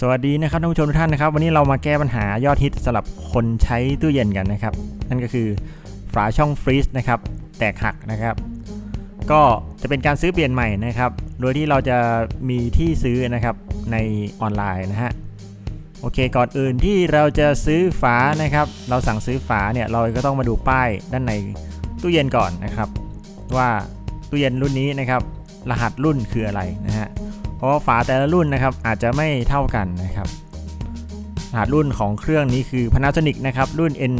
สวัสดีนะครับท่านผู้ชมทุกท่านนะครับ วันนี้เรามาแก้ปัญหายอดฮิตสำหรับคนใช้ตู้เย็นกันนะครับ นั่นก็คือฝาช่องฟรีซนะครับ แตกหักนะครับ ก็จะเป็นการซื้อเปลี่ยนใหม่นะครับ โดยที่เราจะมีที่ซื้อนะครับในออนไลน์นะฮะโอเคก่อนอื่นที่เราจะซื้อฝานะครับ เราสั่งซื้อฝาเนี่ยเราก็ต้องมาดูป้ายด้านในตู้เย็นก่อนนะครับ ว่าตู้เย็นรุ่นนี้นะครับ รหัสรุ่นคืออะไรนะฮะ ราะว่าฝาแต่ละรุ่นนะครับอาจจะไม่เท่ากันนะครับรหัสรุ่นของเครื่องนี้คือ Panasonic นะครับรุ่น N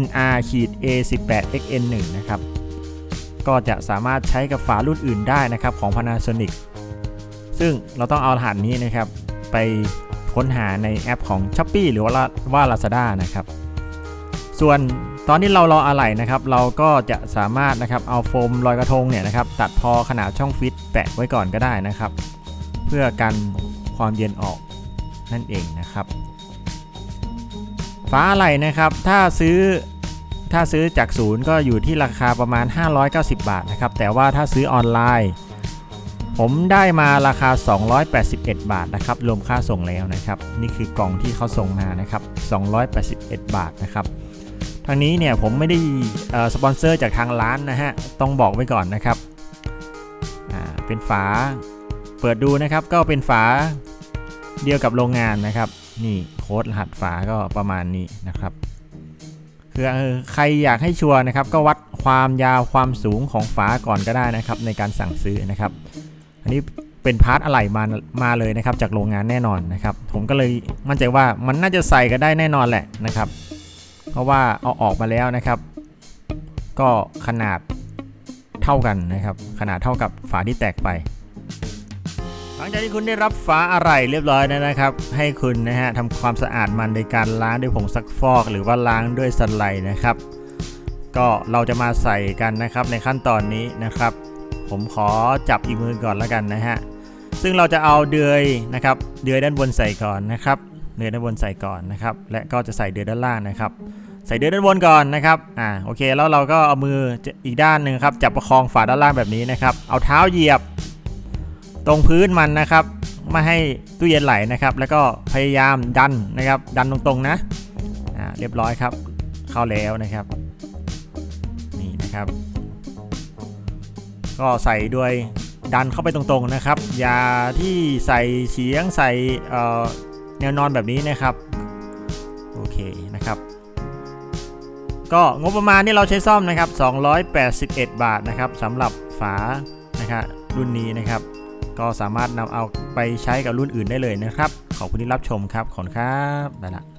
NR A18 XN1 นะครับก็จะสามารถใช้กับฝารุ่นอื่นได้นะครับของ Panasonic ซึ่งเราต้องเอารหัสนี้นะครับไปค้นหาในแอปของ s h อ p e e หรือว่าว่า Lazada นะครับ ส่วนตอนที่เรารออะไหล่นะครับ เราก็จะสามารถนะครับเอาโฟมลอยกระทงเนี่ยนะครับตัดพอขนาดช่องฟิตแปะไว้ก่อนก็ได้นะครับ เพื่อกันความเย็นออกนั่นเองนะครับ ฝาอะไหล่นะครับ ถ้าซื้อถ้าซื้อจากศูนย์ก็อยู่ที่ราคาประมาณ 590 บาทนะครับ แต่ว่าถ้าซื้อออนไลน์ ผมได้มาราคา 281 บาทนะครับ รวมค่าส่งแล้วนะครับ นี่คือกล่องที่เขาส่งมานะครับ 281 บาทนะครับทางนี้เนี่ยผมไม่ได้สปอนเซอร์จากทางร้านนะฮะ ต้องบอกไว้ก่อนนะครับ เป็นฝา เปิดดูนะครับก็เป็นฝาเดียวกับโรงงานนะครับ นี่โค้ดรหัสฝาก็ประมาณนี้นะครับคือใครอยากให้ชัวร์นะครับ ก็วัดความยาวความสูงของฝาก่อนก็ได้นะครับ ในการสั่งซื้อนะครับ อันนี้เป็นพาร์ทอะไหล่มามาเลยนะครับ จากโรงงานแน่นอนนะครับ ผมก็เลยมั่นใจว่ามันน่าจะใส่กันได้แน่นอนแหละนะครับ เพราะว่าเอาออกมาแล้วนะครับ ก็ขนาดเท่ากันนะครับ ขนาดเท่ากับฝาที่แตกไป หลังจากที่คุณได้รับฝาอะไหล่เรียบร้อยแล้วนะครับ ให้คุณนะฮะทำความสะอาดมันในการล้างด้วยผงซักฟอก หรือว่าล้างด้วยสไลด์นะครับ ก็เราจะมาใส่กันนะครับในขั้นตอนนี้นะครับ ผมขอจับอีกมือก่อนแล้วกันนะฮะซึ่งเราจะเอาเดือยนะครับเดือยด้านบนใส่ก่อนนะครับเดือยด้านบนใส่ก่อนนะครับ และก็จะใส่เดือยด้านล่างนะครับ ใส่เดือยด้านบนก่อนนะครับอ่าโอเคแล้วเราก็เอามืออีกด้านหนึ่งครับจับประคองฝาด้านล่างแบบนี้นะครับ เอาเท้าเหยียบ ตรงพื้นมันนะครับ ไม่ให้ตู้เย็นไหลนะครับ แล้วก็พยายามดันนะครับ ดันตรงๆนะอ่าเรียบร้อยครับ เข้าแล้วนะครับ นี่นะครับ ก็ใส่ด้วยดันเข้าไปตรงๆนะครับ อย่าที่ใส่เฉียงใส่แนวนอนแบบนี้นะครับ โอเคนะครับ ก็งบประมาณที่เราใช้ซ่อมนะครับ 281 บาทนะครับสำหรับฝานะครับรุ่นนี้นะครับ ก็สามารถนำเอาไปใช้กับรุ่นอื่นได้เลยนะครับ ขอบคุณที่รับชมครับ ขอบคุณครับ ไปละ